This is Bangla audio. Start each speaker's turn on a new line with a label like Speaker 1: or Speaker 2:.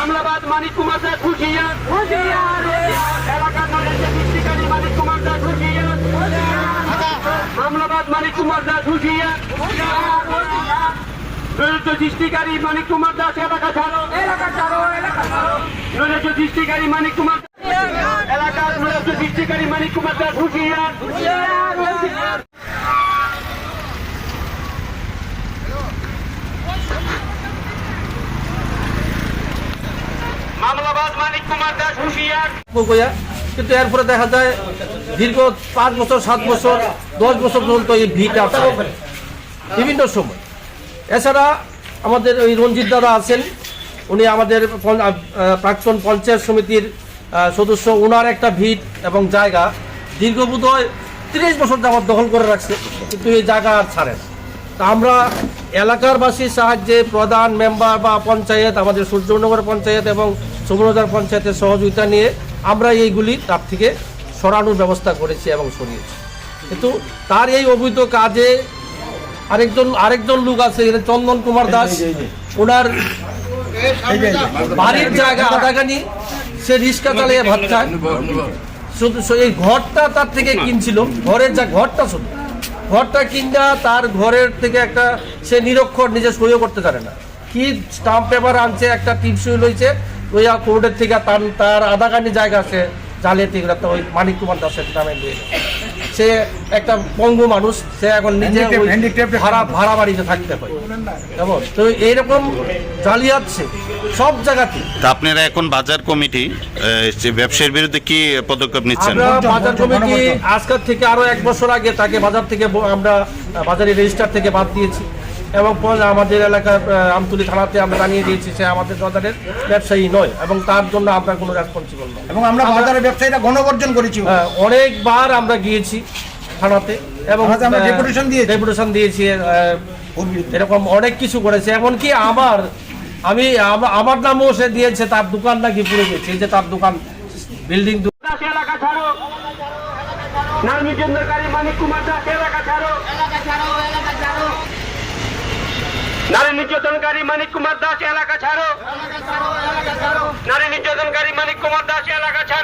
Speaker 1: মামলাবাদ মানিক কুমার দাস হুঁশিয়ার এলাকার নলেজে সৃষ্টিকারী মানিক কুমার দাস হুঁশিয়ার মামলাবাদ মানিক কুমার দাস হুঁশিয়ার নৈরাজ্য সৃষ্টিকারী মানিক কুমার দাস এলাকা ছাড়ো। এলাকা ছাড়ো এলাকা ছাড়ো। নৈরাজ্য সৃষ্টিকারী মানিক কুমার এলাকার নৈরাজ্য সৃষ্টিকারী মানিক কুমার দাস মামলাবাদ মানিক কুমার দাস হুঁশিয়ার
Speaker 2: কইয়া কিন্তু এরপরে দেখা যায় দীর্ঘ পাঁচ বছর, সাত বছর, দশ বছর পর্যন্ত এই আছে। বিভিন্ন সময়। এছাড়া আমাদের ওই রঞ্জিত দাদা আছেন, উনি আমাদের প্রাক্তন পঞ্চায়েত সমিতির সদস্য। ওনার একটা ভিট এবং জায়গা দীর্ঘ বোধহয় তিরিশ বছর যাবত দখল করে রাখছে, কিন্তু এই জায়গা আর ছাড়ে না। তা আমরা এলাকারবাসীর সাহায্যে প্রধান মেম্বার বা পঞ্চায়েত আমাদের সূর্যনগর পঞ্চায়েত এবং সুবর্ণজার পঞ্চায়েতের সহযোগিতা নিয়ে আমরা এইগুলি তার থেকে সরানোর ব্যবস্থা করেছি এবং সরিয়েছি। কিন্তু তার এই অবৈধ কাজে আরেকজন আরেকজন লোক আছে চন্দন কুমার দাস। ওনার বাড়ির জায়গা আদাগানি সে রিক্সা চালিয়ে ভাত খায়। শুধু শুধু এই ঘরটা তার থেকে কিনছিল ঘরের যা ঘরটা শুধু। ঘরটা কিনা তার ঘরের থেকে একটা সে নিরক্ষর নিজে সইও করতে পারে না কি স্টাম্প পেপার আনছে, একটা টিপসই লইছে ওই কোর্টের থেকে তার তার আধাখানি জায়গা আছে, জালিয়াতি ওই মানিক কুমার দাসের নামে দেয়। সে একটা পঙ্গু মানুষ সে এখন নিজে ভাড়া ভাড়া বাড়িতে থাকতে হয়। তো এইরকম জালিয়াচ্ছে সব জায়গাতে
Speaker 3: তা আপনারা এখন বাজার কমিটি ব্যবসায়ীর বিরুদ্ধে কি পদক্ষেপ নিচ্ছেন?
Speaker 2: আমরা বাজার কমিটি আজকাল থেকে আরও এক বছর আগে তাকে বাজার থেকে আমরা বাজারে রেজিস্টার থেকে বাদ দিয়েছি। এবং পরে আমাদের এলাকার আমতলী থানাতে আমরা জানিয়ে দিয়েছি সে আমাদের বাজারের ব্যবসায়ী নয় এবং তার জন্য আমরা কোনো রেসপন্সিবল নয়
Speaker 4: এবং আমরা বাজারের ব্যবসায়ীরা গণবর্জন করেছি।
Speaker 2: হ্যাঁ, অনেকবার আমরা গিয়েছি থানাতে এবং
Speaker 4: আমরা deputation দিয়েছি।
Speaker 2: ডেপুটেশন দিয়েছি এরকম অনেক কিছু করেছে। এমনকি আমার আমি আমার নামও সে দিয়েছে তার দোকান নাকি পুড়ে গেছে। যে তার দোকান বিল্ডিং
Speaker 1: এলাকা ছাড়ো। নাম মানিক কুমার দাস এলাকা ছাড়ো। এলাকা ছাড়ো নারী নির্যাতনকারী মানিক কুমার দাস এলাকা ছাড়ো। নারী নির্যাতনকারী মানিক কুমার দাস এলাকা ছাড়ো।